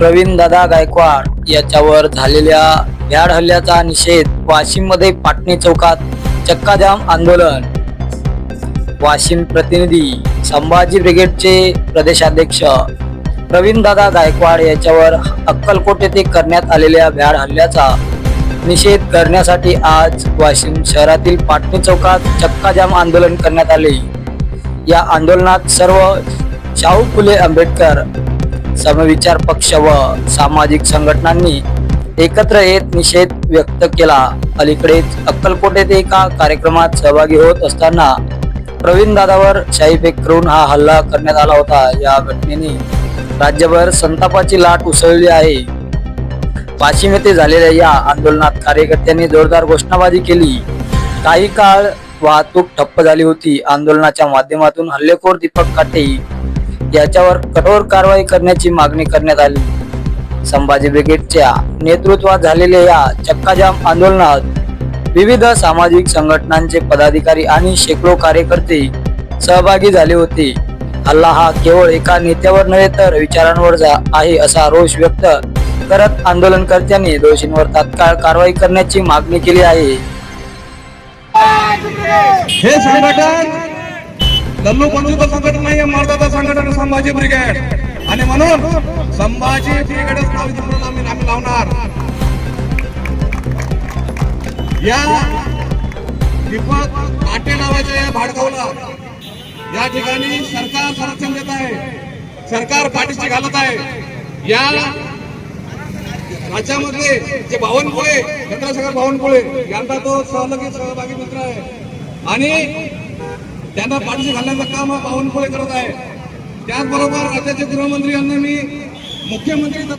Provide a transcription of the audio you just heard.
प्रवीण दादा गायकवाड याच्यावर झालेल्या भ्याड हल्ल्याचा निषेध वाशिममध्ये पाटणी चौकात चक्काजाम आंदोलन. वाशिम प्रतिनिधी संभाजी ब्रिगेडचे प्रदेशाध्यक्ष प्रवीण दादा गायकवाड याच्यावर अक्कलकोट येथे करण्यात आलेल्या भ्याड हल्ल्याचा निषेध करण्यासाठी आज वाशिम शहरातील पाटणी चौकात चक्काजाम आंदोलन करण्यात आले. या आंदोलनात सर्व शाहू फुले आंबेडकर समविचार पक्ष व सामाजिक संघटनांनी एकत्र येत निषेध व्यक्त केला. अलीकडेच अक्कलकोट येथे एका कार्यक्रमात सहभागी होत असताना प्रवीण दादावर शाईफेक करून हा हल्ला करण्यात आला होता. या घटनेने राज्यभर संतापाची लाट उसळली आहे. वाशिम येथे झालेल्या या आंदोलनात कार्यकर्त्यांनी जोरदार घोषणाबाजी केली. काही काळ वाहतूक ठप्प झाली होती. आंदोलनाच्या माध्यमातून हल्लेखोर दीपक काटे याच्यावर कठोर कारवाई करण्याची मागणी करण्यात आली. संभाजी ब्रिगेडच्या नेतृत्वात झालेल्या या चक्काजाम आंदोलनात विविध सामाजिक संघटनांचे पदाधिकारी आणि शेकडो कार्यकर्ते सहभागी झाले होते. हल्ला हा केवळ एका नेत्यावर नव्हे तर विचारांवर जा- आहे असा रोष व्यक्त करत आंदोलनकर्त्यांनी दोषींवर तात्काळ कारवाई करण्याची मागणी केली आहे. हे संघटन संघटन नाही आहे संभाजी ब्रिगेड. आणि म्हणून संभाजी ब्रिगेडच नाव आम्ही लावणार. या दीपक आटे नावाच्या या भाडगावला या ठिकाणी सरकार संरक्षण देत आहे. सरकार पाठीशी घालत आहे. या राज्यामध्ये जे बावनकुळे चंद्रशेखर बावनकुळे यांचा तो सहलगी सहभागी मित्र आहे. आणि त्यांना पाठीशी घालण्याचं काम हा बावनकुळे करत आहे. त्याचबरोबर राज्याचे गृहमंत्री यांना मी मुख्यमंत्री